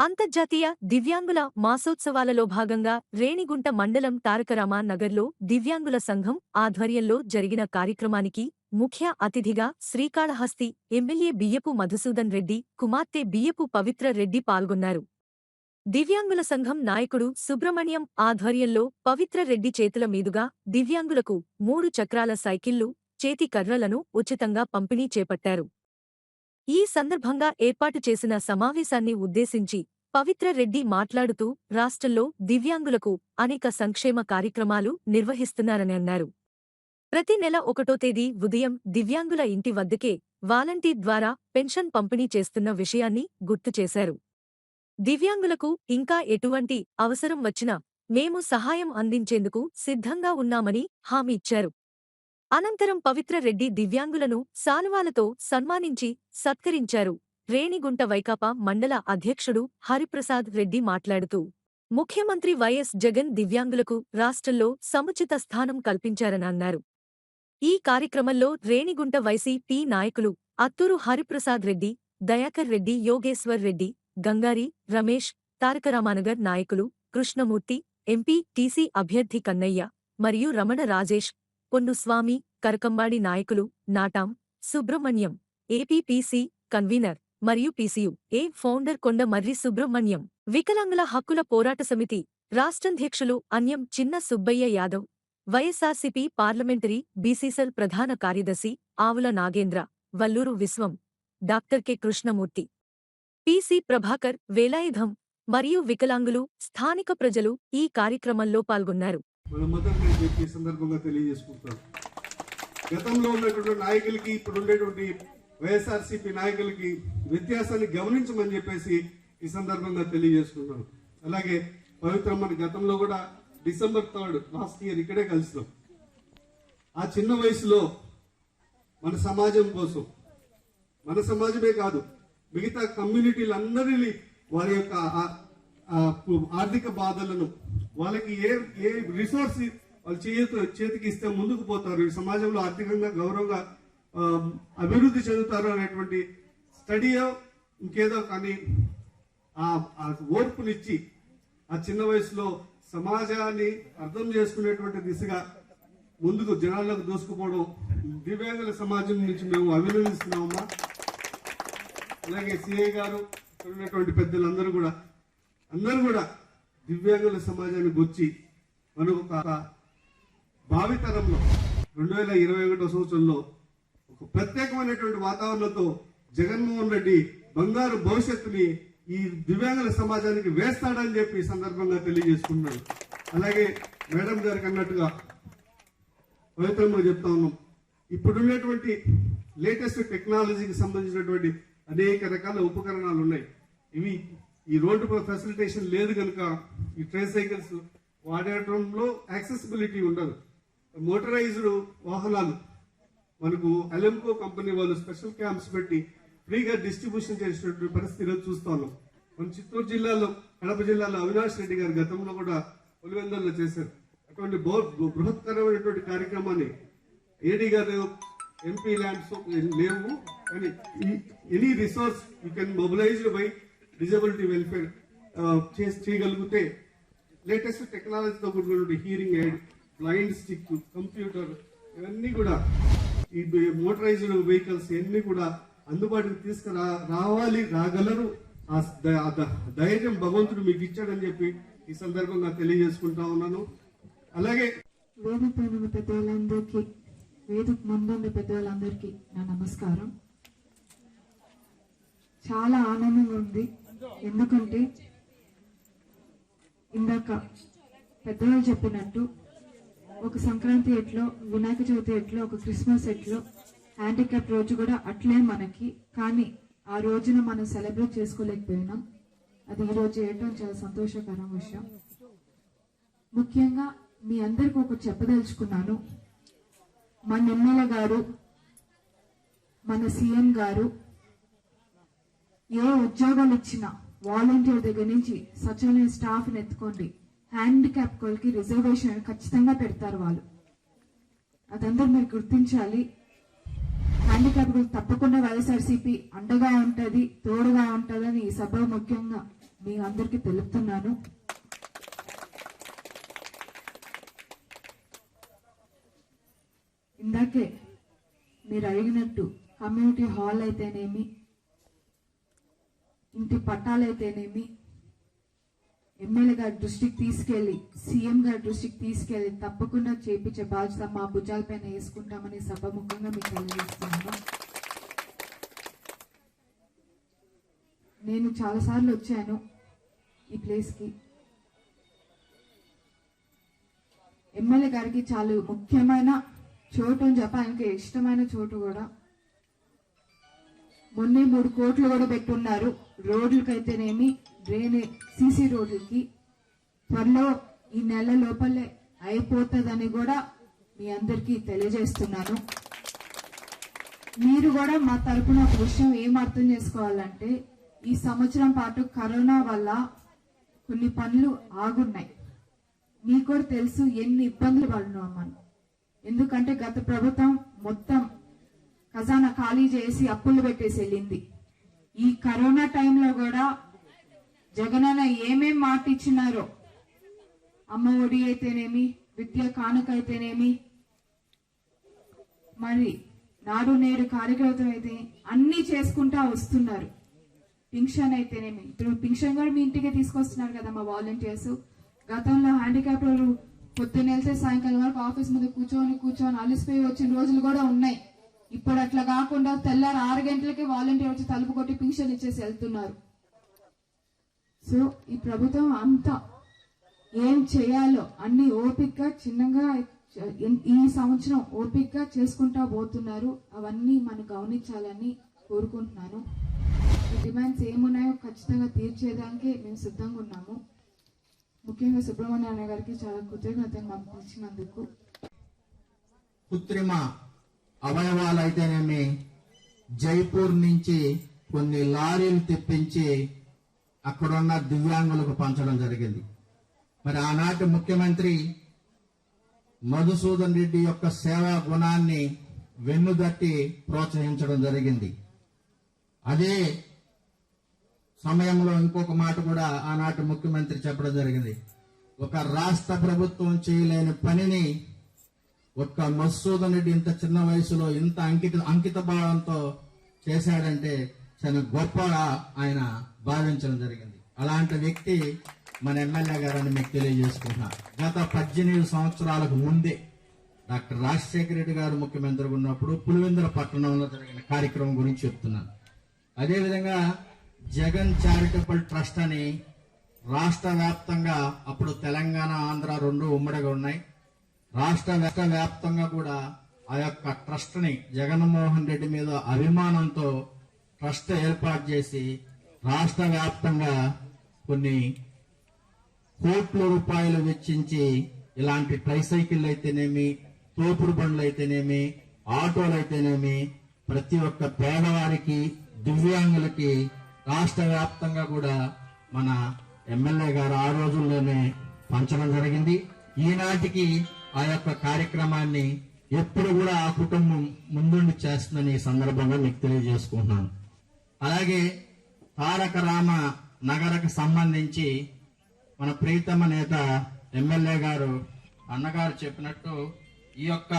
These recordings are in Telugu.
అంతర్జాతీయ దివ్యాంగుల మాసోత్సవాలలో భాగంగా రేణిగుంట మండలం తారకరామ నగర్లో దివ్యాంగుల సంఘం ఆధ్వర్యంలో జరిగిన కార్యక్రమానికి ముఖ్య అతిథిగా శ్రీకాళహస్తి ఎమ్మెల్యే బియ్యపు మధుసూదన్ రెడ్డి కుమార్తె బియ్యపు పవిత్ర రెడ్డి పాల్గొన్నారు. దివ్యాంగుల సంఘం నాయకుడు సుబ్రహ్మణ్యం ఆధ్వర్యంలో పవిత్ర రెడ్డి చేతుల మీదుగా దివ్యాంగులకు మూడు చక్రాల సైకిళ్ళు చేతి కర్రలను ఉచితంగా పంపిణీ చేపట్టారు. ఈ సందర్భంగా ఏర్పాటు చేసిన సమావేశాన్ని ఉద్దేశించి పవిత్ర రెడ్డి మాట్లాడుతూ రాష్ట్రంలో దివ్యాంగులకు అనేక సంక్షేమ కార్యక్రమాలు నిర్వహిస్తున్నారని అన్నారు. ప్రతి నెల ఒకటో తేదీ ఉదయం దివ్యాంగుల ఇంటి వద్దకే వాలంటీర్ ద్వారా పెన్షన్ పంపిణీ చేస్తున్న విషయాన్ని గుర్తు చేశారు. దివ్యాంగులకు ఇంకా ఎటువంటి అవసరం వచ్చినా మేము సహాయం అందించేందుకు సిద్ధంగా ఉన్నామని హామీ ఇచ్చారు. అనంతరం పవిత్ర రెడ్డి దివ్యాంగులను సాలువాలతో సన్మానించి సత్కరించారు. రేణిగుంట వైకాపా మండల అధ్యక్షుడు హరిప్రసాద్ రెడ్డి మాట్లాడుతూ ముఖ్యమంత్రి వైఎస్ జగన్ దివ్యాంగులకు రాష్ట్రంలో సముచిత స్థానం కల్పించారనన్నారు ఈ కార్యక్రమంలో రేణిగుంట వైసీపీ నాయకులు అత్తూరు హరిప్రసాద్ రెడ్డి దయాకర్ రెడ్డి యోగేశ్వర్ రెడ్డి గంగారి రమేష్ తారకరామానగర్ నాయకులు కృష్ణమూర్తి ఎంపీ టీసీ అభ్యర్థి కన్నయ్య మరియు రమణ రాజేష్ పొన్నుస్వామి కరకంబాడి నాయకులు నాటాం సుబ్రహ్మణ్యం ఏపీపీసీ కన్వీనర్ మరియు పీసీయు ఏ ఫౌండర్ కొండ మర్రి సుబ్రహ్మణ్యం. వికలాంగుల హక్కుల పోరాట సమితి రాష్ట్రాధ్యక్షులు Anyam Chinna Subbaiah Yadav YSRCP parliamentary BC cell ప్రధాన కార్యదర్శి Avula Nagendra Valluru Viswam doctor K Krishnamurthy. PC Prabhakar Velayudham మరియు వికలాంగులు స్థానిక ప్రజలు ఈ కార్యక్రమంలో పాల్గొన్నారు. మన మద్దతు నేను చెప్పి ఈ సందర్భంగా తెలియజేసుకుంటారు గతంలో ఉన్నటువంటి నాయకులకి ఇప్పుడు ఉండేటువంటి వైఎస్ఆర్సీపీ నాయకులకి వ్యత్యాసాన్ని గమనించమని చెప్పేసి ఈ సందర్భంగా తెలియజేసుకుంటున్నాను అలాగే పవిత్రమ్మని గతంలో కూడా డిసెంబర్ థర్డ్ లాస్ట్ ఇయర్ ఇక్కడే కలిసినాం. ఆ చిన్న వయసులో మన సమాజం కోసం మన సమాజమే కాదు మిగతా కమ్యూనిటీలందరినీ వారి యొక్క ఆర్థిక బాధలను వాళ్ళకి ఏ ఏ రిసోర్స్ వాళ్ళు చేతి చేతికి ఇస్తే ముందుకు పోతారు. ఈ సమాజంలో ఆర్థికంగా గౌరవంగా అభివృద్ధి చెందుతారు అనేటువంటి స్టడీయో ఇంకేదో కానీ ఆ ఓర్పునిచ్చి ఆ చిన్న వయసులో సమాజాన్ని అర్థం చేసుకునేటువంటి దిశగా ముందుకు జనాల్లోకి దూసుకుపోవడం దివ్యాంగుల సమాజం నుంచి మేము అభినందిస్తున్నామమ్మా. అలాగే సిఐ గారు ఉన్నటువంటి పెద్దలందరూ కూడా అందరూ కూడా దివ్యాంగుల సమాజానికి వచ్చి మనకు ఒక భావితరంలో రెండు వేల ఇరవై ఒకటో సంవత్సరంలో ఒక ప్రత్యేకమైనటువంటి వాతావరణంతో జగన్మోహన్ రెడ్డి బంగారు భవిష్యత్తుని ఈ దివ్యాంగుల సమాజానికి వేస్తాడని చెప్పి ఈ సందర్భంగా తెలియజేసుకున్నాడు. అలాగే మేడం గారికి అన్నట్టుగా పవిత్రంగా చెప్తా ఉన్నాం. ఇప్పుడున్నటువంటి లేటెస్ట్ టెక్నాలజీకి సంబంధించినటువంటి అనేక రకాల ఉపకరణాలు ఉన్నాయి. ఇవి ఈ రోడ్డు ఫెసిలిటేషన్ లేదు కనుక ఈ ట్రైన్ సైకిల్స్ వాడటంలో యాక్సెసిబిలిటీ ఉండదు. మోటరైజ్డ్ వాహనాలు మనకు అలెంకో కంపెనీ వాళ్ళు స్పెషల్ క్యాంప్స్ పెట్టి ఫ్రీగా డిస్ట్రిబ్యూషన్ చేసినటువంటి పరిస్థితి ఈరోజు చూస్తా మన చిత్తూరు జిల్లాలో కడప జిల్లాలో అవినాష్ రెడ్డి గారు గతంలో కూడా పులివెందుల్లో చేశారు. అటువంటి బో- బృహత్కరమైనటువంటి కార్యక్రమాన్ని ఏడీ గారు ఎంపీ ల్యాండ్స్ లేవు కానీ any resource you can mobilised by disability welfare చేసి చేయగలిగితే లేటెస్ట్ టెక్నాలజీతో కూడినటువంటి hearing aid blind stick computer ఇవన్నీ కూడా ఈ మోటరైజ్డ్ వెహికల్స్ ఇవన్నీ కూడా అందుబాటుకు తీసుకురా రావాలి రాగలరు. ఆ ధైర్యం భగవంతుడు మీకు ఇచ్చాడని చెప్పి ఈ సందర్భంగా తెలియజేసుకుంటా ఉన్నాను. అలాగే వేదిక పైన ఉన్న పెద్దవాళ్ళందరికీ వేదిక ముందున్న పెద్దవాళ్ళందరికీ నా నమస్కారం. చాలా ఆనందంగా ఉంది. ఎందుకంటే ఇందాక పెద్దవాళ్ళు చెప్పినట్టు ఒక సంక్రాంతి ఎట్లో వినాయక చవితి ఎట్లో ఒక క్రిస్మస్ ఎట్లో హ్యాండిక్యాప్ రోజు కూడా అట్లే మనకి. కానీ ఆ రోజున మనం సెలబ్రేట్ చేసుకోలేకపోయినాం. అది ఈ రోజు చేయటం చాలా సంతోషకరం విషయం. ముఖ్యంగా మీ అందరికీ ఒకటి చెప్పదలుచుకున్నాను. మన ఎమ్మెల్యే గారు మన సీఎం గారు ఏ ఉద్యోగాలు ఇచ్చినా వాలంటీర్ దగ్గర నుంచి సచివాలయ స్టాఫ్ని ఎత్తుకోండి. హ్యాండిక్యాప్ వాళ్ళకి రిజర్వేషన్ ఖచ్చితంగా పెడతారు వాళ్ళు. అదందరూ మీరు గుర్తించాలి. హ్యాండిక్యాప్ తప్పకుండా వైఎస్ఆర్సీపీ అండగా ఉంటుంది తోడుగా ఉంటుందని ఈ సభ ముఖ్యంగా మీ అందరికీ తెలుపుతున్నాను. ఇందాకే మీరు అడిగినట్టు కమ్యూనిటీ హాల్ అయితేనేమి ఇంటి పట్టాలైతేనేమి ఎమ్మెల్యే గారి దృష్టికి తీసుకెళ్ళి సీఎం గారి దృష్టికి తీసుకెళ్ళి తప్పకుండా చేపించే బాధ్యత మా భుజాలపైన వేసుకుంటామని సభముఖంగా మీకు తెలియజేస్తున్నాను. నేను చాలాసార్లు వచ్చాను ఈ ప్లేస్కి. ఎమ్మెల్యే గారికి చాలా ముఖ్యమైన చోటు అని చెప్పడానికి ఇష్టమైన చోటు కూడా మొన్నే మూడు కోట్లు కూడా పెట్టున్నారు. రోడ్లకైతేనేమి డ్రైనే సీసీ రోడ్లకి. త్వరలో ఈ నెల లోపలే అయిపోతుందని కూడా మీ అందరికీ తెలియజేస్తున్నాను. మీరు కూడా మా తరపున ఒక విషయం ఏం అర్థం చేసుకోవాలంటే ఈ సంవత్సరం పాటు కరోనా వల్ల కొన్ని పనులు ఆగున్నాయి. మీకు కూడా తెలుసు ఎన్ని ఇబ్బందులు పడినామని ఎందుకంటే గత ప్రభుత్వం మొత్తం ఖజానా ఖాళీ చేసి అప్పులు పెట్టేసి వెళ్ళింది. ఈ కరోనా టైంలో కూడా జగనన్న ఏమేం మాట ఇచ్చినారో అమ్మ ఒడి అయితేనేమి విద్య కానుక అయితేనేమి మరి నాడు నేడు కార్యక్రమం అయితే అన్ని చేసుకుంటా వస్తున్నారు. పింక్షన్ అయితేనేమి. ఇప్పుడు పింక్షన్ కూడా మీ ఇంటికి తీసుకొస్తున్నారు కదా మా వాలంటీర్స్ గతంలో హ్యాండిక్యాప్ వాళ్ళు పొద్దున్న వెళ్తే సాయంకాలం వరకు ఆఫీస్ ముందు కూర్చొని కూర్చొని అలసిపోయి వచ్చిన రోజులు కూడా ఉన్నాయి. ఇప్పుడు అట్లా కాకుండా తెల్లారు ఆరు గంటలకి వాలంటీర్ వచ్చి తలుపు కొట్టి పింఛన్ ఇచ్చేసి వెళ్తున్నారు. సో ఈ ప్రభుత్వం అంతా ఏం చేయాలో అన్ని ఓపిక్గా చిన్నగా ఈ సంవత్సరం ఓపిక్గా చేసుకుంటా పోతున్నారు. అవన్నీ మనం గమనించాలని కోరుకుంటున్నాను. డిమాండ్స్ ఏమున్నాయో ఖచ్చితంగా తీర్చేదానికి మేము సిద్ధంగా ఉన్నాము. ముఖ్యంగా సుబ్రహ్మణ్య గారికి చాలా కృతజ్ఞతలు మాకు పిలిచినందుకు కృత్రిమ అవయవాలు అయితేనేమి జైపూర్ నుంచి కొన్ని లారీలు తెప్పించి అక్కడున్న దివ్యాంగులకు పంచడం జరిగింది. మరి ఆనాటి ముఖ్యమంత్రి మధుసూదన్ రెడ్డి యొక్క సేవా గుణాన్ని వెన్నుదట్టి ప్రోత్సహించడం జరిగింది. అదే సమయంలో ఇంకొక మాట కూడా ఆనాటి ముఖ్యమంత్రి చెప్పడం జరిగింది. ఒక రాష్ట్ర ప్రభుత్వం చేయలేని పనిని ఒక్క మసూదన్ రెడ్డి ఇంత చిన్న వయసులో ఇంత అంకిత అంకిత భావంతో చేశాడంటే చాలా గొప్పగా ఆయన భావించడం జరిగింది. అలాంటి వ్యక్తి మన ఎమ్మెల్యే గారని మీకు తెలియజేసుకుంటున్నా. గత పద్దెనిమిది సంవత్సరాలకు ముందే డాక్టర్ రాజశేఖర రెడ్డి గారు ముఖ్యమంత్రిగా ఉన్నప్పుడు పులివెందుల పట్టణంలో జరిగిన కార్యక్రమం గురించి చెప్తున్నాను. అదేవిధంగా జగన్ చారిటబుల్ ట్రస్ట్ అని రాష్ట్ర వ్యాప్తంగా అప్పుడు తెలంగాణ ఆంధ్ర రెండు ఉమ్మడిగా ఉన్నాయి. రాష్ట్ర వ్యాప్తంగా కూడా ఆ యొక్క ట్రస్ట్ని జగన్మోహన్ రెడ్డి మీద అభిమానంతో ట్రస్ట్ ఏర్పాటు చేసి రాష్ట్ర వ్యాప్తంగా కొన్ని కోట్ల రూపాయలు వెచ్చించి ఇలాంటి ట్రైసైకిల్ అయితేనేమి తోపుడు బండ్లు అయితేనేమి ఆటోలు అయితేనేమి ప్రతి ఒక్క పేదవారికి దివ్యాంగులకి రాష్ట్ర వ్యాప్తంగా కూడా మన ఎమ్మెల్యే గారు ఆ రోజుల్లోనే పంచడం జరిగింది. ఈనాటికి ఆ యొక్క కార్యక్రమాన్ని ఎప్పుడు కూడా ఆ కుటుంబం ముందుండి చేస్తుందని ఈ సందర్భంగా మీకు తెలియజేసుకుంటున్నాను. అలాగే తారక రామ నగరకు సంబంధించి మన ప్రీతమ నేత ఎమ్మెల్యే గారు అన్నగారు చెప్పినట్టు ఈ యొక్క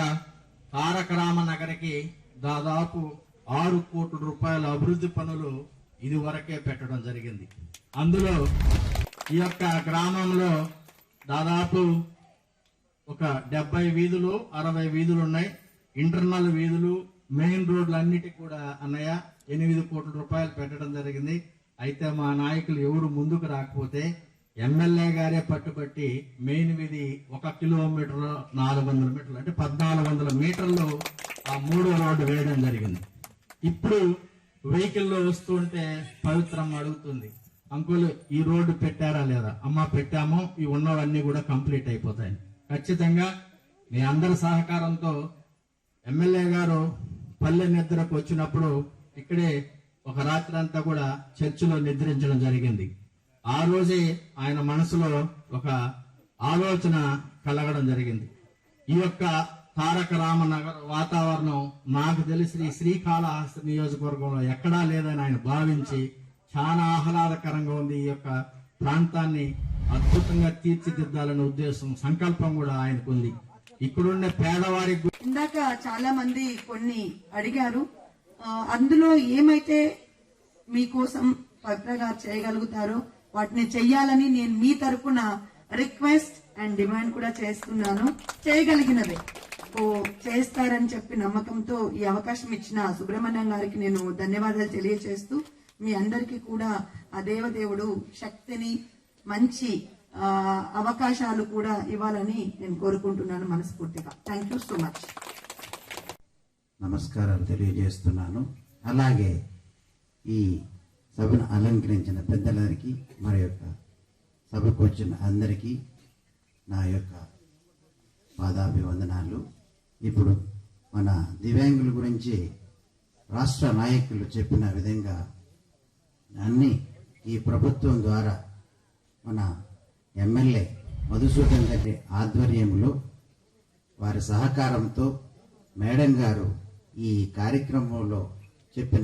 తారక రామ నగరికి దాదాపు ఆరు కోట్ల రూపాయల అభివృద్ధి పనులు ఇది వరకే పెట్టడం జరిగింది. అందులో ఈ యొక్క గ్రామంలో దాదాపు ఒక డెబ్బై వీధులు అరవై వీధులు ఉన్నాయి. ఇంటర్నల్ వీధులు మెయిన్ రోడ్లు అన్నిటికీ కూడా అన్నయ్య ఎనిమిది కోట్ల రూపాయలు పెట్టడం జరిగింది. అయితే మా నాయకులు ఎవరు ముందుకు రాకపోతే ఎమ్మెల్యే గారే పట్టుబట్టి మెయిన్ వీధి ఒక కిలోమీటర్ నాలుగు వందల మీటర్లు అంటే పద్నాలుగు వందల మీటర్లు ఆ మూడో రోడ్డు వేయడం జరిగింది. ఇప్పుడు వెహికల్లో వస్తుంటే పవిత్రం అడుగుతుంది. అంకుల్ ఈ రోడ్డు పెట్టారా లేదా? అమ్మ పెట్టాము. ఈ ఉన్నవన్నీ కూడా కంప్లీట్ అయిపోతాయి ఖచ్చితంగా మీ అందరి సహకారంతో ఎమ్మెల్యే గారు పల్లె నిద్రకు వచ్చినప్పుడు ఇక్కడే ఒక రాత్రి అంతా కూడా చర్చిలో నిద్రించడం జరిగింది. ఆ రోజే ఆయన మనసులో ఒక ఆలోచన కలగడం జరిగింది. ఈ యొక్క తారక రామనగర్ వాతావరణం నాకు తెలిసి శ్రీకాళహస్తి నియోజకవర్గంలో ఎక్కడా లేదని ఆయన భావించి చాలా ఆహ్లాదకరంగా ఉంది ఈ యొక్క ప్రాంతాన్ని అద్భుతంగా తీర్చిదిద్దాలనే ఉద్దేశం సంకల్పం కూడా ఆయనకుంది. ఇక్కడున్న పేదవారి ఇందాక చాలా మంది కొన్ని అడిగారు. అందులో ఏమైతే మీకోసం పవిత్రగా చేయగలుగుతారో వాటిని చెయ్యాలని నేను మీ తరపున రిక్వెస్ట్ అండ్ డిమాండ్ కూడా చేస్తున్నాను. చేయగలిగినవే. ఓ చేస్తారని చెప్పి నమ్మకంతో ఈ అవకాశం ఇచ్చిన సుబ్రహ్మణ్యం గారికి నేను ధన్యవాదాలు తెలియజేస్తూ మీ అందరికీ కూడా ఆ దేవదేవుడు శక్తిని మంచి అవకాశాలు కూడా ఇవ్వాలని నేను కోరుకుంటున్నాను మనస్ఫూర్తిగా. థ్యాంక్ యూ సో మచ్ నమస్కారాలు తెలియజేస్తున్నాను. అలాగే ఈ సభను అలంకరించిన పెద్దలందరికీ మరి యొక్క సభకు వచ్చిన అందరికీ నా యొక్క పాదాభివందనాలు. ఇప్పుడు మన దివ్యాంగుల గురించి రాష్ట్ర నాయకులు చెప్పిన విధంగా అన్ని ఈ ప్రభుత్వం ద్వారా మన ఎమ్మెల్యే మధుసూదన్ రెడ్డి ఆధ్వర్యంలో వారి సహకారంతో మేడం గారు ఈ కార్యక్రమంలో చెప్పిన